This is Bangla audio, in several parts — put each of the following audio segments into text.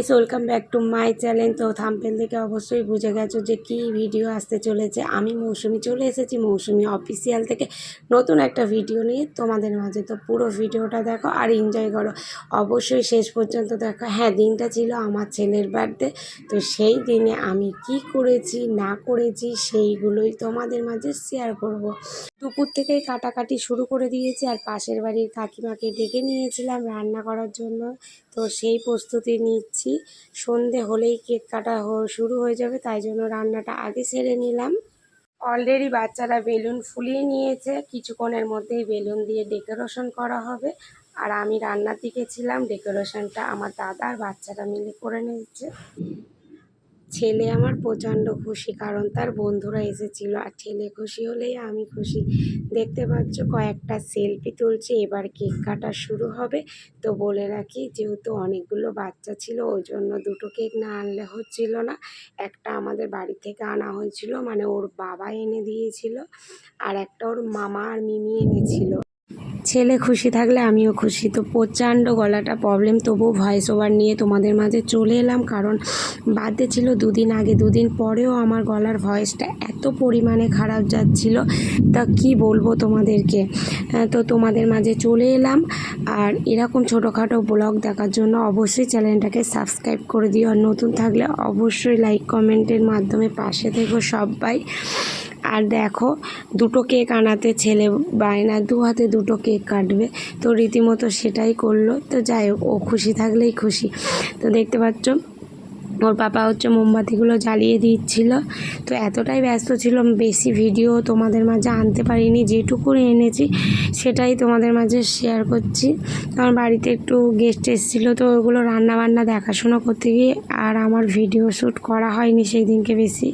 Guys welcome back to my channel তো থাম্পেল থেকে অবশ্যই বুঝে গেছো যে কি ভিডিও আসতে চলেছে। আমি মৌসুমি চলে এসেছি, মৌসুমি অফিসিয়াল থেকে নতুন একটা ভিডিও নিয়ে তোমাদের মাঝে। তো পুরো ভিডিওটা দেখো আর এনজয় করো। অবশ্যই শেষ পর্যন্ত দেখো। হ্যাঁ দিনটা ছিল আমার ছেলের বার্থডে তো সেই দিনে আমি কি করেছি, না করেছি, সেইগুলোই তোমাদের মাঝে শেয়ার করব। দুপুর থেকেই কাটাকাটি শুরু করে দিয়েছি আর পাশের বাড়ির কাকিমাকে ডেকে নিয়েছিলাম রান্না করার জন্য। তো সেই প্রস্তুতি নিচ্ছি। সন্ধে হলেই কেক কাটা শুরু হয়ে যাবে, তাই জন্য রান্নাটা আগে সেরে নিলাম। অলরেডি বাচ্চারা বেলুন ফুলিয়ে নিয়েছে, কিছুক্ষণের মধ্যেই বেলুন দিয়ে ডেকোরেশন করা হবে। আর আমি রান্নার দিকে ছিলাম, ডেকোরেশনটা আমার দাদার বাচ্চারা মিলে করে নিয়েছে। ছেলে আমার প্রচণ্ড খুশি, কারণ তার বন্ধুরা এসেছিল। আর ছেলে খুশি হলেই আমি খুশি। দেখতে পাচ্ছ, কয়েকটা সেলফি তুলছে, এবার কেক কাটা শুরু হবে। তো বলে রাখি, যেহেতু অনেকগুলো বাচ্চা ছিল, ওই জন্য দুটো কেক না আনলে হচ্ছিল না। একটা আমাদের বাড়ি থেকে আনা হয়েছিল মানে ওর বাবা এনে দিয়েছিল, আর একটা ওর মামা আর মিমি এনেছিল। ছেলে খুশি থাকলে আমিও খুশি। তো প্রচণ্ড গলাটা প্রবলেম তবুও ভয়েস ওভার নিয়ে তোমাদের মাঝে চলে এলাম। কারণ বাদে ছিল দুদিন আগে, দুদিন পরেও আমার গলার ভয়েসটা এত পরিমাণে খারাপ যাচ্ছিল। তা কি বলব তোমাদেরকে? তো তোমাদের মাঝে চলে এলাম। আর এরকম ছোটোখাটো ব্লগ দেখার জন্য অবশ্যই চ্যানেলটাকে সাবস্ক্রাইব করে দিও। আর নতুন থাকলে অবশ্যই লাইক কমেন্টের মাধ্যমে পাশে থেকো সবাই। আর দেখো, দুটো কেক আনাতে ছেলে বায়না দু হাতে দুটো কেক কাটবে। তো রীতিমতো সেটাই করল। তো যাই হোক, ও খুশি থাকলেই খুশি। তো দেখতে পাচ্ছ, ওর পাপা হচ্ছে মোমবাতিগুলো জ্বালিয়ে দিচ্ছিল। তো এতটাই ব্যস্ত ছিল বেশি ভিডিও তোমাদের মাঝে আনতে পারিনি যেটুকু এনেছি সেটাই তোমাদের মাঝে শেয়ার করছি। আমার বাড়িতে একটু গেস্ট এসেছিল, তো ওগুলো রান্না বান্না দেখাশোনা করতে গিয়ে আর আমার ভিডিও শ্যুট করা হয়নি সেই দিনকে বেশি।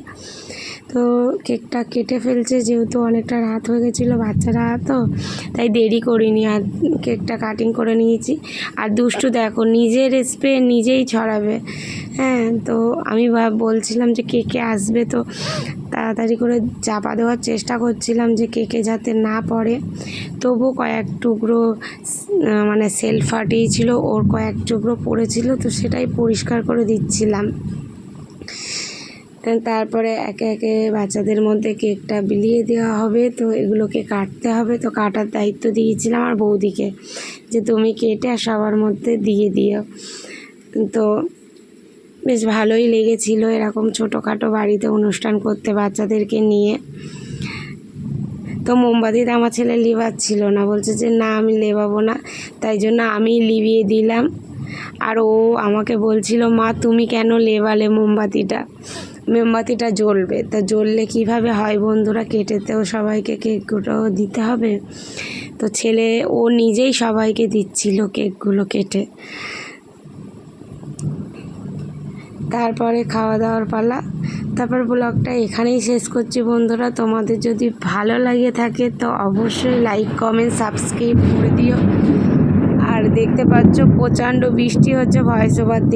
তো কেকটা কেটে ফেলছে, যেহেতু অনেকটা রাত হয়ে গেছিল বাচ্চারা তো, তাই দেরি করিনি আর কেকটা কাটিং করে নিয়েছি। আর দুষ্টু দেখো, নিজের স্প্রে নিজেই ছড়াবে। হ্যাঁ তো আমি বলছিলাম যে কেকে আসবে তো তাড়াতাড়ি করে চাপা দেওয়ার চেষ্টা করছিলাম যে কেকে যাতে না পড়ে। তবু কয়েক টুকরো মানে সেল ফাটিয়েছিল ওর কয়েক টুকরো পড়েছিল, তো সেটাই পরিষ্কার করে দিচ্ছিলাম। তারপরে একে একে বাচ্চাদের মধ্যে কেকটা বিলিয়ে দেওয়া হবে। তো এগুলোকে কাটতে হবে। তো কাটার দায়িত্ব দিয়েছিলাম আমার বৌদিকে যে তুমি কেটে আর সবার মধ্যে দিয়ে দিও। তো বেশ ভালোই লেগেছিল এরকম ছোটোখাটো বাড়িতে অনুষ্ঠান করতে বাচ্চাদেরকে নিয়ে। তো মোমবাতিতে আমার ছেলে ছিল না, বলছে যে না আমি লেবাবো না, তাই জন্য আমি লিভিয়ে দিলাম। আর ও আমাকে বলছিল, মা, তুমি কেন লেবালে মোমবাতিটা? মোমবাতিটা জ্বলবে। তা জ্বললে কীভাবে হয় বন্ধুরা? কেটেতেও সবাইকে কেকগুলো দিতে হবে। তো ছেলে, ও নিজেই সবাইকে দিচ্ছিল কেকগুলো কেটে। তারপরে খাওয়া দাওয়ার পালা। তারপর ব্লগটা এখানেই শেষ করছি বন্ধুরা। তোমাদের যদি ভালো লাগে থাকে তো অবশ্যই লাইক কমেন্ট সাবস্ক্রাইব করে দিও। আর দেখতে পাচ্ছ, প্রচণ্ড বৃষ্টি হচ্ছে, ভয়েস ওভার